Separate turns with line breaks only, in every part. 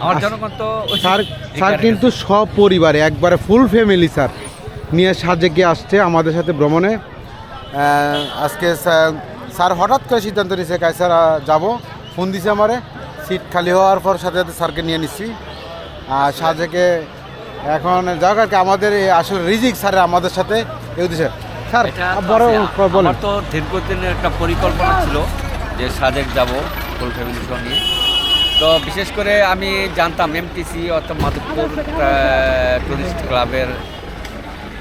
আমার জনগণ তো
স্যার স্যার কিন্তু সব পরিবারে একবারে ফুল ফ্যামিলি স্যার। নিয়ে সাজেকে আসছে আমাদের সাথে ভ্রমণে। আজকে স্যার- স্যার হঠাৎ করে সিদ্ধান্ত নিয়েছে কাজ স্যার যাব। ফোন দিছে আমারে। সিট খালি হওয়ার পর সাথে সাথে স্যারকে নিয়ে নিচ্ছি। আর সাজেকে এখন যাক আর কি আমাদের আসলে রিজিক স্যার আমাদের সাথে। এই দিছে স্যার বড়। বলেন।
তো দীর্ঘদিনের একটা পরিকল্পনা ছিল যে সাজেক যাব ফুল ফ্যামিলি সঙ্গে তো বিশেষ করে আমি জানতাম এমটিসি অর্থাৎ মাধবপুর টুরিস্ট ক্লাবের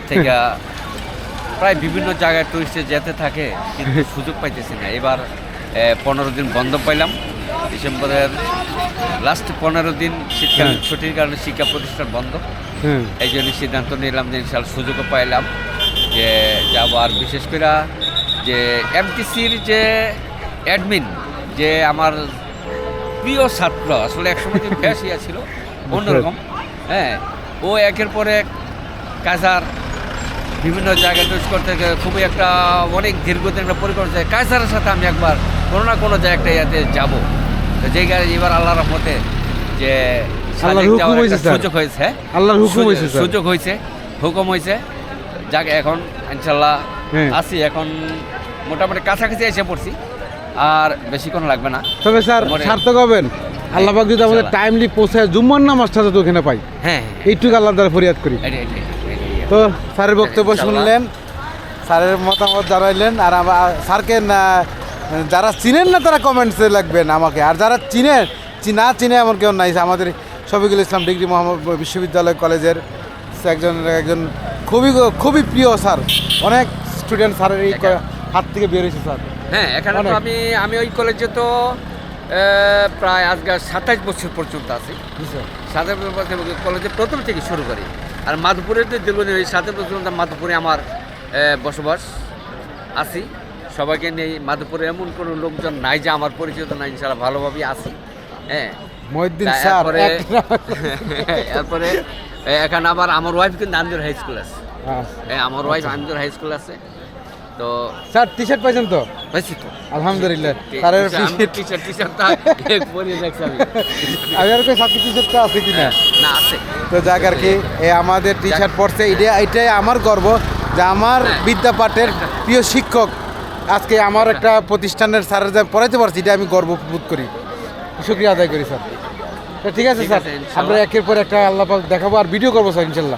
থেকে প্রায় বিভিন্ন জায়গায় টুরিস্টে যেতে থাকে কিন্তু সুযোগ পাইতেছি না। এবার পনেরো দিন বন্ধ পাইলাম। ডিসেম্বরের লাস্ট পনেরো দিন শীতকালীন
হ্যাঁ।
ছুটির কারণে শিক্ষা প্রতিষ্ঠান বন্ধ।
হ্যাঁ।
এই জন্য সিদ্ধান্ত নিলাম যে ইনশাল সুযোগও পাইলাম যে যাব। আর বিশেষ করে যে এমটিসির যে অ্যাডমিন যে আমার প্রিয় ছাত্র আসলে একসময় যে ব্যাস ইয়া ছিল অন্যরকম হ্যাঁ ও একের পর এক কাজার বিভিন্ন জায়গায় টুরিস্ট করতে খুবই একটা অনেক দীর্ঘদিন একটা পরিকল্পনা কাজারের সাথে আমি একবার কোনো না কোনো জায়গাটা ইয়াতে যাব তো যে গাড়ি এবার আল্লাহ রহমতে যে একটা। সুযোগ হয়েছে হ্যাঁ?
আল্লাহর হুকুম
সুযোগ-
হয়েছে
সুযোগ হয়েছে হুকুম হয়েছে যাক এখন ইনশাল্লাহ
হ্যাঁ।
আসি এখন মোটামুটি কাছাকাছি এসে পড়ছি আর বেশিক্ষণ লাগবে না।
তবে স্যার সার্থক হবেন। আল্লাহ পাক যদি আমাদের টাইমলি পৌঁছায় জুম্মার নামাজটা তো ওখানে পাই।
হ্যাঁ
এইটুকু আল্লাহ দ্বারা ফরিয়াদ করি। তো স্যারের বক্তব্য শুনলেন। স্যারের মতামত জানাইলেন। আর আমার স্যারকে যারা চিনেন না তারা কমেন্টসে লাগবেন আমাকে। আর যারা চিনেন না চিনে এমন কেউ নাই। আমাদের শফিকুল ইসলাম ডিগ্রি মোহাম্মদ বিশ্ববিদ্যালয় কলেজের একজন একজন খুবই খুবই প্রিয় স্যার। অনেক স্টুডেন্ট স্যারের এই হাত থেকে বের হয়েছে স্যার।
হ্যাঁ এখানে তো আমি আমি ওই কলেজে তো প্রায় আজকে সাতাইশ বছর পর্যন্ত আছি। সাতাইশ বছর কলেজে প্রথম থেকে শুরু করি। আর মাধুপুরের তো দীর্ঘদিন ওই সাতাইশ বছর পর্যন্ত মাধুপুরে আমার বসবাস আছি। সবাইকে নিয়ে মাধুপুরে এমন কোনো লোকজন নাই যে আমার পরিচিত নাই ইনশাল্লাহ ভালোভাবেই আছি। হ্যাঁ।
তারপরে
তা
স্যার।
এরপরে
এক-
এরপরে এ, এখানে আবার আমার ওয়াইফ কিন্তু আন্দুর হাই স্কুল আছে।
হ্যাঁ।
হ্যাঁ আমার ওয়াইফ আন্দুর হাই স্কুল আছে। তো
স্যার টি শার্ট পাইছেন তো?
হয়েছি তো।
আলহামদুলিল্লাহ
আমি
আমি আর কই সাথে টি শার্টটা আছে কিনা?
না আছে।
তো যাক আর কি এই আমাদের টি শার্ট পরছে এটা এটাই আমার গর্ব যে আমার
হ্যাঁ।
বিদ্যাপাঠের প্রিয় শিক্ষক আজকে আমার একটা প্রতিষ্ঠানের স্যারের যা পড়াইতে পারছি এটা আমি গর্ব বোধ করি। শুক্রিয়া আদায় করি স্যার। তো ঠিক আছে স্যার আমরা একের পর একটা আল্লাহ দেখাবো আর ভিডিও করব স্যার
হ্যাঁ ইনশাল্লাহ।